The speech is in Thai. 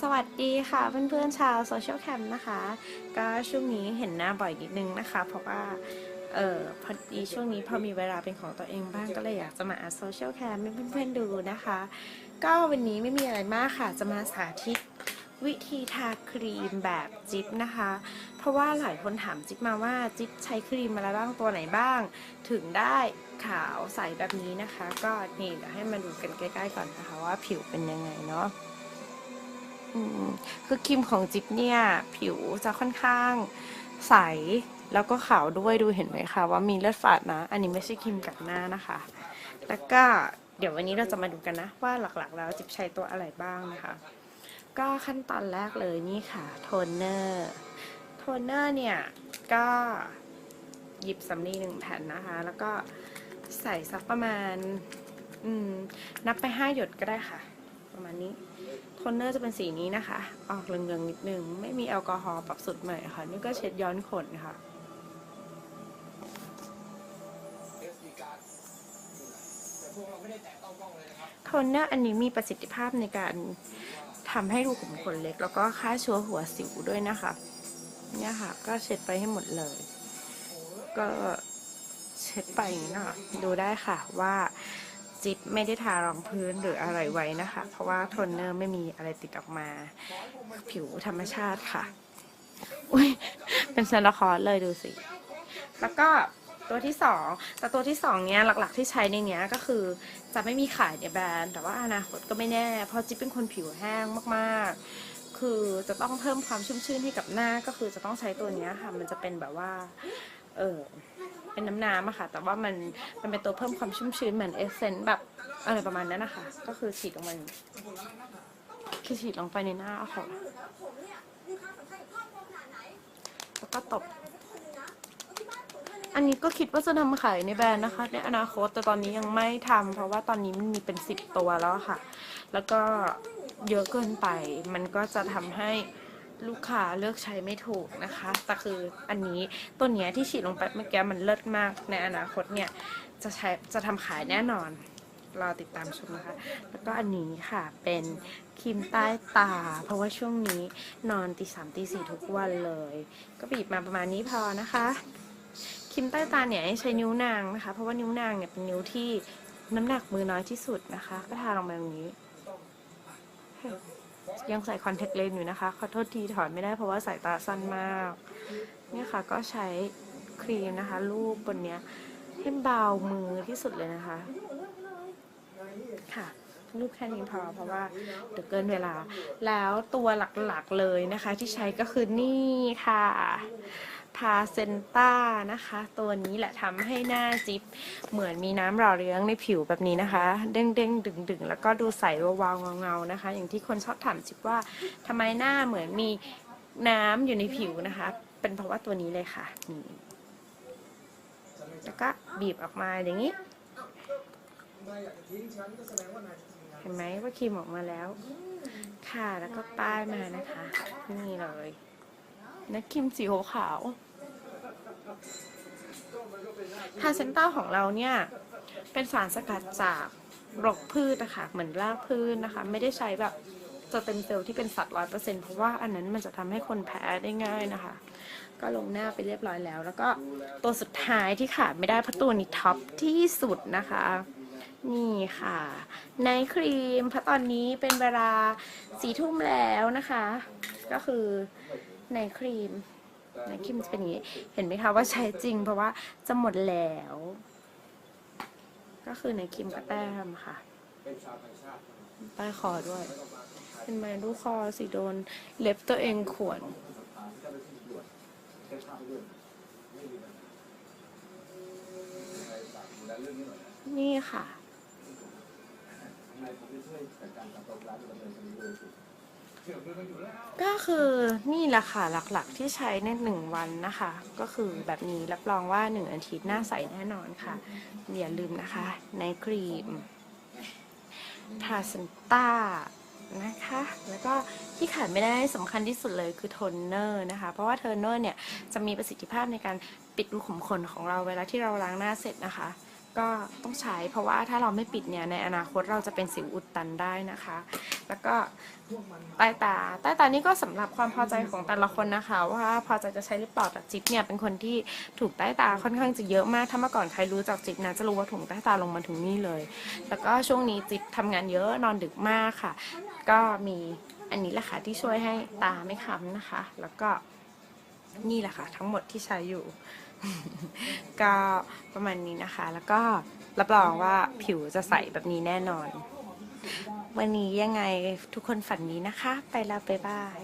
สวัสดีค่ะเพื่อนๆชาวโซเชียลแคมนะคะ ก็ช่วงนี้เห็นหน้าบ่อยนิดนึงนะคะ เพราะว่าเออพอดีช่วงนี้พอมีเวลาเป็นของตัวเองบ้างก็เลยอยากจะมาอัดโซเชียลแคมให้เพื่อนๆดูนะคะ ก็วันนี้ไม่มีอะไรมากค่ะ จะมาสาธิตวิธีทาครีมแบบจิ๊บนะคะ เพราะว่าหลายคนถามจิ๊บมาว่าจิ๊บใช้ครีมอะไรบ้างตัวไหนบ้าง ถึงได้ขาวใสแบบนี้นะคะ ก็นี่เดี๋ยวให้มาดูกันใกล้ ๆ ก่อนนะคะว่าผิวเป็นยังไงเนาะ อืมคือครีมของจิ๊บเนี่ย ผิวจะค่อนข้างใสแล้วก็ขาวด้วยดูเห็นไหมคะว่ามีเลือดฝาดนะ อันนี้ไม่ใช่ครีมกัดหน้านะคะ แล้วก็เดี๋ยววันนี้เราจะมาดูกันนะว่าหลักๆ แล้วจิ๊บใช้ตัวอะไรบ้างนะคะ ก็ขั้นตอนแรกเลยนี่ค่ะโทนเนอร์โทนเนอร์เนี่ยก็หยิบสำลีหนึ่งแผ่นนะคะ แล้วก็ใส่สักประมาณ อืม นับไปห้าหยดก็ได้ค่ะ ประมาณนี้ โทนเนอร์จะเป็นสีนี้นะคะ ออกเหลืองๆนิดนึง ไม่มีแอลกอฮอล์ปรับสูตรใหม่ค่ะ นี่ก็เช็ดย้อนขนค่ะโทนเนอร์อันนี้มีประสิทธิภาพในการทำให้รูขุมขนเล็ก แล้วก็ฆ่าเชื้อหัวสิวด้วยนะคะ เนี่ยค่ะ ก็เช็ดไปให้หมดเลย ก็เช็ดไปอย่างนี้นะดูได้ค่ะว่า จิ๊บไม่ได้ทารองพื้นหรืออะไรไว้นะคะ เพราะว่าโทนเนอร์ไม่มีอะไรติดออกมา ผิวธรรมชาติค่ะ อุ้ยเป็นเซลคอร์สเลยดูสิ แล้วก็ตัวที่สองแต่ตัวที่สองเนี้ยหลักๆที่ใช้ในเนี้ยก็คือจะไม่มีขายในแบรนด์ แต่ว่าอนาคตก็ไม่แน่ เพราะจิ๊บเป็นคนผิวแห้งมากๆ คือจะต้องเพิ่มความชุ่มชื่นให้กับหน้าก็คือจะต้องใช้ตัวเนี้ยค่ะ มันจะเป็นแบบว่า เออ เป็นน้ำน้ำอะค่ะ แต่ว่ามันมันเป็นตัวเพิ่มความชุ่มชื้นเหมือนเอเซนต์แบบอะไรประมาณนั้นนะคะ ก็คือฉีดลงไปอย่างนี้คือฉีดลงไปในหน้าค่ะแล้วก็ตบ อันนี้ก็คิดว่าจะนำขายในแบรนด์นะคะ ในอนาคตแต่ตอนนี้ยังไม่ทำเพราะว่าตอนนี้มันมีเป็นสิบตัวแล้วค่ะ แล้วก็เยอะเกินไป มันก็จะทำให้ ลูกค้าเลือกใช้ไม่ถูกนะคะ แต่คืออันนี้ตัวเนี้ยที่ฉีดลงไปเมื่อกี้มันเลิศมากในอนาคตเนี่ยจะใช้จะทำขายแน่นอนรอติดตามชมนะคะ แล้วก็อันนี้ค่ะเป็นครีมใต้ตา เพราะว่าช่วงนี้นอนตีสามตีสี่ทุกวันเลย ก็บีบมาประมาณนี้พอนะคะครีมใต้ตาเนี่ยให้ใช้นิ้วนางนะคะ เพราะว่านิ้วนางเนี่ยเป็นนิ้วที่น้ำหนักมือน้อยที่สุดนะคะ ก็ทาลงไปตรงนี้ ยังใส่คอนแทคเลนส์อยู่นะคะ ขอโทษทีถอดไม่ได้เพราะว่าสายตาสั้นมาก เนี่ยค่ะก็ใช้ครีมนะคะรูปบนเนี้ยให้เบามือที่สุดเลยนะคะ ค่ะรูปแค่นี้พอเพราะว่าเดี๋ยวเกินเวลา แล้วตัวหลักๆเลยนะคะ ที่ใช้ก็คือนี่ค่ะ พาเซนต้านะคะ ตัวนี้แหละทำให้หน้าจิ๊บเหมือนมีน้ำหล่อเลี้ยงในผิวแบบนี้นะคะ เด้งๆดึงๆแล้วก็ดูใสวาวเงาๆนะคะ อย่างที่คนชอบถามจิ๊บว่าทำไมหน้าเหมือนมีน้ำอยู่ในผิวนะคะ เป็นเพราะว่าตัวนี้เลยค่ะนี่แล้วก็บีบออกมาอย่างนี้เห็นไหมว่าครีมออกมาแล้ว ค่ะแล้วก็ป้ายมานะคะ นี่เลยนะครีมสีขาว ทาเซนต้าของเราเนี่ย เป็นสารสกัดจากรกพืชนะคะเหมือนรากพืชนะคะ ไม่ได้ใช้แบบสเต็มเซลล์ที่เป็นสัตว์ร้อยเปอร์เซ็นเพราะว่าอันนั้นมันจะทำให้คนแพ้ได้ง่ายนะคะ ก็ลงหน้าไปเรียบร้อยแล้ว แล้วก็ตัวสุดท้ายที่ขาดไม่ได้เพราะตัวนี้ท็อปที่สุดนะคะ นี่ค่ะในครีมเพราะตอนนี้เป็นเวลาสี่ทุ่มแล้วนะคะ ก็คือในครีม ในครีมจะเป็นอย่างนี้ เห็นไหมคะว่าใช้จริง เพราะว่าจะหมดแล้ว ก็คือในครีมกระแต้มค่ะใต้คอด้วย เป็นไหมดูคอสิโดน เล็บตัวเองข่วนนี่ค่ะ ก็คือนี่แหละค่ะหลักๆที่ใช้ในหนึ่งวันนะคะ ก็คือแบบนี้รับรองว่าหนึ่งอาทิตย์หน้าใสแน่นอนค่ะ อย่าลืมนะคะในครีมทาซันต้านะคะ แล้วก็ที่ขาดไม่ได้สำคัญที่สุดเลยคือโทนเนอร์นะคะ เพราะว่าโทนเนอร์เนี่ยจะมีประสิทธิภาพในการปิดรูขุมขนของเราเวลาที่เราล้างหน้าเสร็จนะคะ ก็ต้องใช้เพราะว่าถ้าเราไม่ปิดเนี่ยในอนาคตเราจะเป็นสิวอุดตันได้นะคะ แล้วก็ใต้ตาใต้ตานี่ก็สำหรับความพอใจของแต่ละคนนะคะ ว่าพอใจจะใช้ลิปปลอดแต่จิ๊บเนี่ยเป็นคนที่ถูกใต้ตาค่อนข้างจะเยอะมาก ถ้าเมื่อก่อนใครรู้จักจิ๊บนะจะรู้ว่าถุงใต้ตาลงมาถึงนี่เลย แล้วก็ช่วงนี้จิ๊บทำงานเยอะนอนดึกมากค่ะ ก็มีอันนี้แหละค่ะที่ช่วยให้ตาไม่ค้ำนะคะ แล้วก็นี่แหละค่ะ ทั้งหมดที่ใช้อยู่ ก็ ประมาณนี้นะคะ แล้วก็รับรองว่าผิวจะใสแบบนี้แน่นอน วันนี้ยังไงทุกคนฝันนี้นะคะ ไปแล้วบ๊ายบาย